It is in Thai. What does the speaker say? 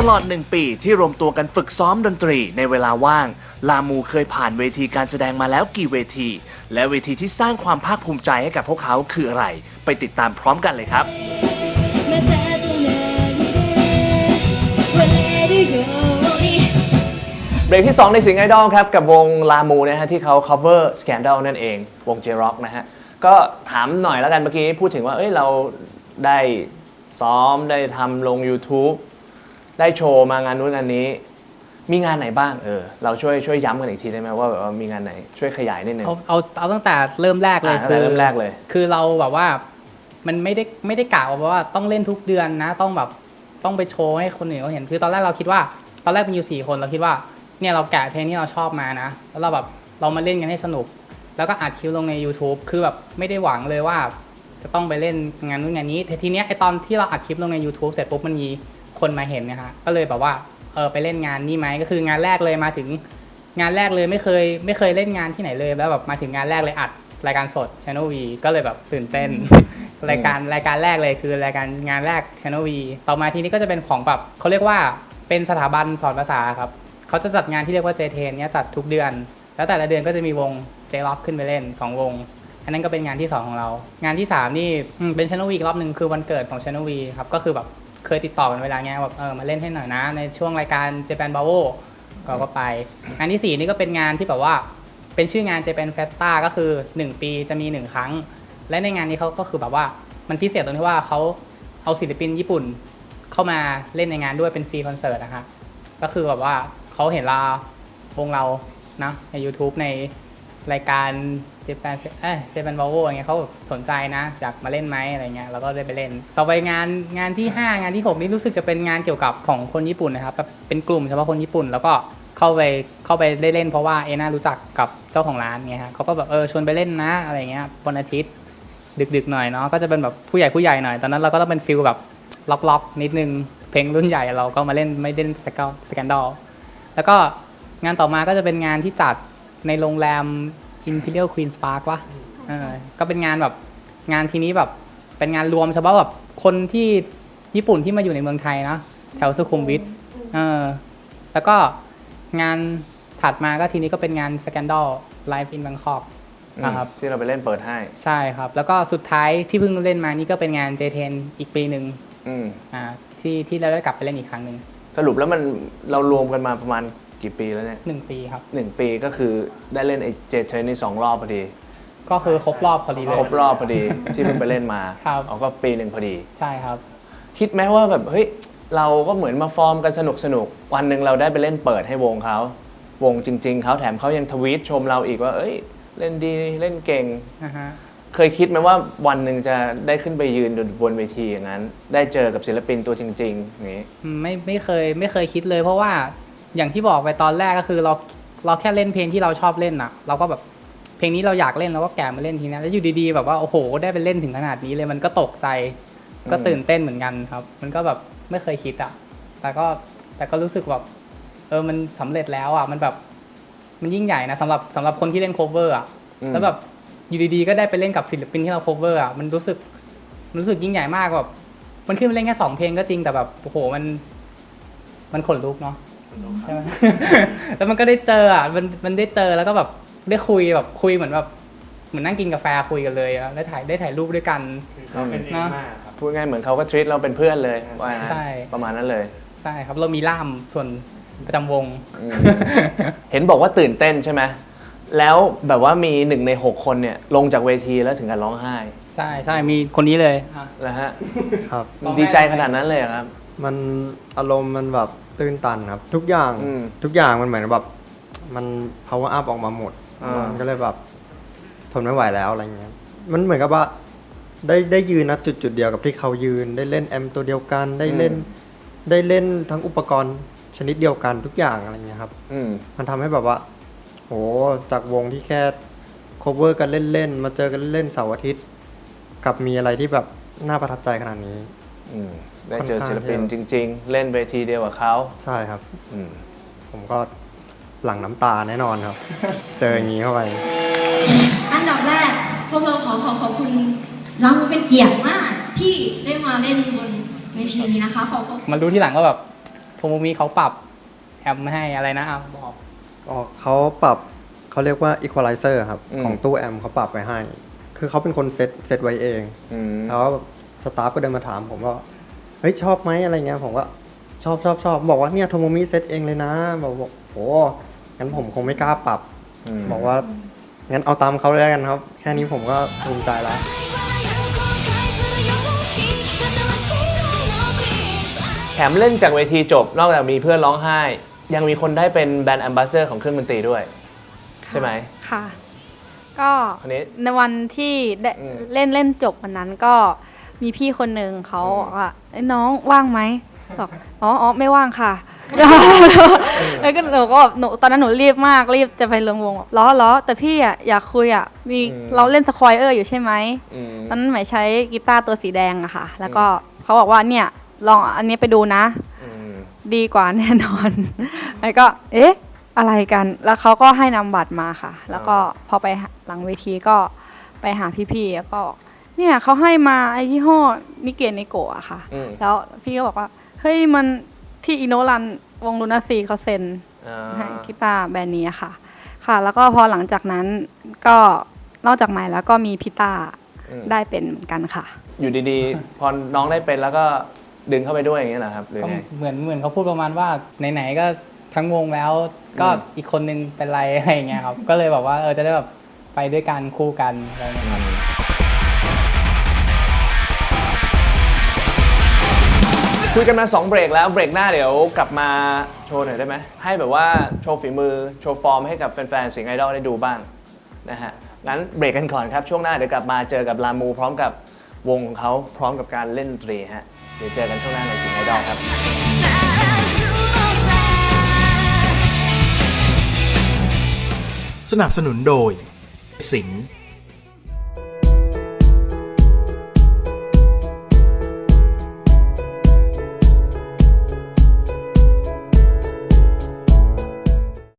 ตลอด 1 ปีที่รวมตัวกันฝึกซ้อมดนตรีในเวลาว่าง ลามูเคยผ่านเวทีการแสดงมาแล้วกี่เวที และเวทีที่สร้างความภาคภูมิใจให้กับพวกเขาคืออะไร ไปติดตามพร้อมกันเลยครับ เบรกที่ 2 ในสิงไอดอลครับ กับวงลามูนะฮะที่เขา cover scandal นั่นเอง วง J-Rock นะฮะ ก็ถามหน่อยแล้วกันเมื่อกี้พูดถึงว่าเอ้ยเราได้ซ้อมได้ทำลง YouTube ได้โชว์มางานนู้นงานนี้ มีงานไหนบ้างเออเราช่วยช่วยย้ำกันอีกทีได้ไหมว่าแบบว่ามีงานไหนช่วยขยายนิดนึง เอาเอาเอาตั้งแต่เริ่มแรกเลยอ่าตั้งแต่เริ่มแรกเลย คือเราแบบว่ามันไม่ได้ไม่ได้กล่าวว่าต้องเล่นทุกเดือนนะ ต้องแบบต้องไปโชว์ให้คนอื่นเขาเห็นคือตอนแรกเราคิดว่า ตอนแรกเป็นอยู่สี่คนเราคิดว่าเนี่ยเราแกะเพลงที่เราชอบมานะ แล้วเราแบบเรามาเล่นกันให้สนุก แล้วก็อัดคลิปลงใน YouTube คือแบบไม่ได้หวังเลยว่า จะต้องไปเล่นงานนู้นงานนี้แต่ทีเนี้ยไอตอนที่เราอัดคลิปลงใน YouTube เสร็จปุ๊บมันมี คนมาเห็นนะฮะก็เลยแบบว่าเออไปเล่นงานนี่ไหมก็คืองานแรกเลยมาถึงงานแรกเลยไม่เคยไม่เคยเล่นงานที่ไหนเลยแล้วแบบมาถึงงานแรกเลยอัดรายการสด Channel V ก็เลยแบบตื่นเต้น รายการรายการแรกเลยคือรายการงานแรก Channel V ต่อมาทีนี้ก็จะเป็นของแบบเขาเรียกว่าเป็นสถาบันสอนภาษาครับเขาจะจัดงานที่เรียกว่า J10 เนี่ยจัดทุกเดือน แล้วแต่ละเดือนก็จะมีวง J Rock ขึ้นไปเล่น 2 วง อันนั้นก็เป็นงานที่ 2 ของเรา งานที่ 3 นี่อืมเป็น Channel V อีกรอบหนึ่งคือวันเกิดของ Channel V ครับก็คือแบบ เคยติดต่อกันเวลาเงี้ยแบบเออมาเล่นให้หน่อยนะ ในช่วงรายการ Japan b a w o เราก็ไป งานที่ 4 นี่ก็เป็นงานที่แบบว่าเป็นชื่องาน Japan Festa ก็คือ 1 ปีจะมี 1 ครั้ง และในงานนี้เขาก็คือแบบว่ามันพิเศษตรงที่ว่าเขาเอาศิลปินญี่ปุ่นเข้ามาเล่นในงานด้วยเป็นฟรีคอนเสิร์ตนะฮะก็คือแบบว่าเขาเห็นเราวงเรานะใน YouTube ในรายการ เจแปนเอ้ยเจแปนบาโวอย่างเงี้ยเขาสนใจนะอยากมาเล่นไหมอะไรเงี้ยเราก็ได้ไปเล่น ต่อไปงานงานที่ 5 งานที่ 6 นี่รู้สึกจะเป็นงานเกี่ยวกับของคนญี่ปุ่นนะครับเป็นกลุ่มเฉพาะคนญี่ปุ่น แล้วก็เข้าไปเข้าไปได้เล่นเพราะว่าเอน่ารู้จักกับเจ้าของร้านไงฮะเขาก็แบบเออชวนไปเล่นนะอะไรเงี้ยวันอาทิตย์ดึกๆหน่อยเนาะก็จะเป็นแบบผู้ใหญ่ผู้ใหญ่หน่อยตอนนั้นเราก็ต้องเป็นฟิลแบบล็อกๆ นิดนึงเพลงรุ่นใหญ่เราก็มาเล่นไม่เล่นสกสแกนดอลแล้วก็งานต่อมาก็จะเป็นงานที่จัดในโรงแรม Imperial Queen's Park วะเออก็เป็นงานแบบงานทีนี้แบบเป็นงานรวมเฉพาะแบบคนที่ญี่ปุ่นที่มาอยู่ในเมืองไทยนะแถวสุขุมวิทเออแล้วก็งานถัดมาก็ทีนี้ก็เป็นงาน Scandal Live in Bangkok นะครับที่เราไปเล่นเปิดให้ใช่ครับ แล้วก็สุดท้ายที่เพิ่งเล่นมานี่ก็เป็นงาน J10 อีกปีหนึ่งอืมอ่าที่ที่เราได้กลับไปเล่นอีกครั้งหนึ่งสรุปแล้วมันเรารวมกันมาประมาณ กี่ปีแล้วเนี่ยหนึ่งปีครับ หนึ่งปีก็คือได้เล่นไอ้เจเทนนี่สองรอบพอดี ก็คือครบรอบพอดีเลย ครบรอบพอดีที่เพิ่งไปเล่นมาครับเอาก็ปีหนึ่งพอดี ใช่ครับ คิดไหมว่าแบบเฮ้ยเราก็เหมือนมาฟอร์มกันสนุกสนุกๆวันหนึ่งเราได้ไปเล่นเปิดให้วงเขาวงจริง ๆเขาแถมเขายังทวีตชมเราอีกว่า เอ้ย เล่นดีเล่นเก่งนะฮะ เคยคิดไหมว่าวันหนึ่งจะได้ขึ้นไปยืนบนเวทีอย่างนั้น ได้เจอกับศิลปินตัวจริงๆอย่างนี้ อืมไม่ไม่เคยไม่เคยคิดเลย เพราะว่า อย่างที่บอกไปตอนแรกก็คือเราเราแค่เล่นเพลงที่เราชอบเล่นน่ะเราก็แบบเพลงนี้เราอยากเล่นเราก็แกะมาเล่นทีนี้แล้วอยู่ดีๆแบบว่าโอ้โห ได้ไปเล่นถึงขนาดนี้เลยมันก็ตกใจ ก็ตื่นเต้นเหมือนกันครับ มันก็แบบไม่เคยคิดอะแต่ก็แต่ก็รู้สึกแบบเออมันสำเร็จแล้วอะมันแบบมันยิ่งใหญ่นะสำหรับสำหรับคนที่เล่น cover อะอืมแล้วแบบอยู่ดีๆก็ได้ไปเล่นกับศิลปินที่เรา cover อะมันรู้สึกมันรู้สึกยิ่งใหญ่มากแบบมันขึ้นไปเล่นแค่สองเพลงก็จริงแต่แบบโอ้โหมัน มันขนลุกเนาะ ใช่ไหม แล้วมันก็ได้เจออะมันมันได้เจอแล้วก็แบบได้คุยแบบคุยเหมือนแบบเหมือนนั่งกินกาแฟคุยกันเลยอะได้ถ่ายได้ถ่ายรูปด้วยกันเป็นเนอะพูดง่ายเหมือนเขาก็ทรีตเราเป็นเพื่อนเลยว่างั้นใช่ ประมาณนั้นเลยใช่ครับเรามีล่ามส่วนประจำวง อืมเห็นบอกว่าตื่นเต้นใช่ไหมแล้วแบบว่ามีหนึ่งในหกคนเนี่ยลงจากเวทีแล้วถึงกับร้องไห้ใช่ใช่มีคนนี้เลยอะ นะฮะครับ ร้องไห้ ดีใจขนาดนั้นเลยเหรอครับ มันอารมณ์มันแบบตื้นตันครับ ทุกอย่างอืมทุกอย่างมันเหมือนแบบมัน power up ออกมาหมดอ่ามัมันก็เลยแบบทนไม่ไหวแล้วอะไรเงี้ยมันเหมือนกับว่า ได้ได้ยืนนะจุดจุดเดียวกับที่เขายืน ได้เล่นแอมตัวเดียวกันได้เล่น ได้เล่นทั้งอุปกรณ์ชนิดเดียวกันทุกอย่างอะไรเงี้ยครับ อืม มันทำให้แบบว่าโหจากวงที่แค่ cover กันเล่นๆ มาเจอกันเล่นๆเสาร์อาทิตย์กับมีอะไรที่แบบน่าประทับใจขนาดนี้ อืม ได้เจอค่อนข้างศิลปินเยจอะริง ๆ เล่นเวทีเดียวกับเขาใช่ครับ อืมผมก็หลั่งน้ำตาแน่นอนครับ เจออย่างนี้เข้าไป อันดับแรกพวกเราขอขอขอบคุณเราเป็นเกียรติมากที่ได้มาเล่นบนเวทีนี้นะคะขอขอบมารู้ที่หลังว่าแบบโถโมมิเขาปรับแอมให้อะไรนะอะบอกอ๋อเขาปรับเขาเรียกว่า equalizer ครับ อืม ของตู้แอมเขาปรับไว้ให้ คือเขาเป็นคนเซตเซตไว้เอง อืมแล้วสตาฟก็เดินมาถามผมว่าเฮ้ยชอบไหมอะไรเงี้ยผมก็ชอบชอบชอบบอกว่าเนี่ยโทโมมิเซตเองเลยนะ บอกบอกโอ้งั้นผมคงไม่กล้าปรับมบอกว่างั้นเอาตามเขาเลยแล้วกันครับ แค่นี้ผมก็ภูมิใจแล้วแถมเล่นจากเวทีจบ นอกจากมีเพื่อนร้องไห้ ยังมีคนได้เป็นแบรนด์แอมบาสเดอร์ของเครื่องดนตรีด้วย ใช่ไหมค่ะ ก็คนนี้ในวันที่ได้อืมเล่นเล่นจบวันนั้นก็ มีพี่คนหนึ่งเขาอืมบอกว่าเอ้ยน้องว่างไหมบอกอ๋ออ๋อไม่ว่างค่ะ แล้วก็หนูก็แบบหนูตอนนั้นหนูรีบมากรีบจะไปรวมวงบอกล้อล้อแต่พี่อะอยากคุยอะมีอืม เราเล่นสควอเออร์อยู่ใช่ไหม อืม ตอนนั้นหมายใช้กีตาร์ตัวสีแดงอะค่ะ แล้วก็เขาบอกว่าเนี่ยลองอันนี้ไปดูนะ อืม ดีกว่าแน่นอน แล้วก็ เอ๊ะ อะไรกัน แล้วเขาก็ให้นำบัตรมาค่ะ แล้วก็พอไปหลังเวทีก็ไปหาพี่ๆแล้วก็บอก เนี่ยเขาให้มาไอ้ยี่ห้อนิเกนิโกะอะค่ะ อืม แล้วพี่ก็บอกว่า เฮ้ยมันที่อินโนรันวงลูนาซีเขาเซ็น อ่าให้กีตาร์แบรนด์นี้อะค่ะ ค่ะ แล้วก็พอหลังจากนั้นก็นอกจากใหม่แล้วก็มีพิต้าอืมได้เป็นเหมือนกันค่ะ อยู่ดีๆ พอน้องได้เป็นแล้วก็ดึงเข้าไปด้วยอย่างเงี้ยเหรอครับหรือก็ไง เหมือนเหมือนเขาพูดประมาณว่าไหนๆก็ทั้งวงแล้ว ก็อืม อีกคนนึงเป็นไรอะไรอย่างเงี้ยครับ ก็เลยแบบว่าเออจะได้แบบไปด้วยกันคู่กันอะไรอย่างเงี้ยครับ คุยกันมา2เบรกแล้วเบรกหน้าเดี๋ยวกลับมาโชว์หน่อยได้ไหมให้แบบว่าโชว์ฝีมือโชว์ฟอร์มให้กับแฟนๆสิงห์ไอดอลได้ดูบ้างนะฮะงั้นเบรกกันก่อนครับช่วงหน้าเดี๋ยวกลับมาเจอกับลามูพร้อมกับวงของเขาพร้อมกับการเล่นดนตรีฮะเดี๋ยวเจอกันช่วงหน้าในสิงห์ไอดอลครับสนับสนุนโดย สิงห์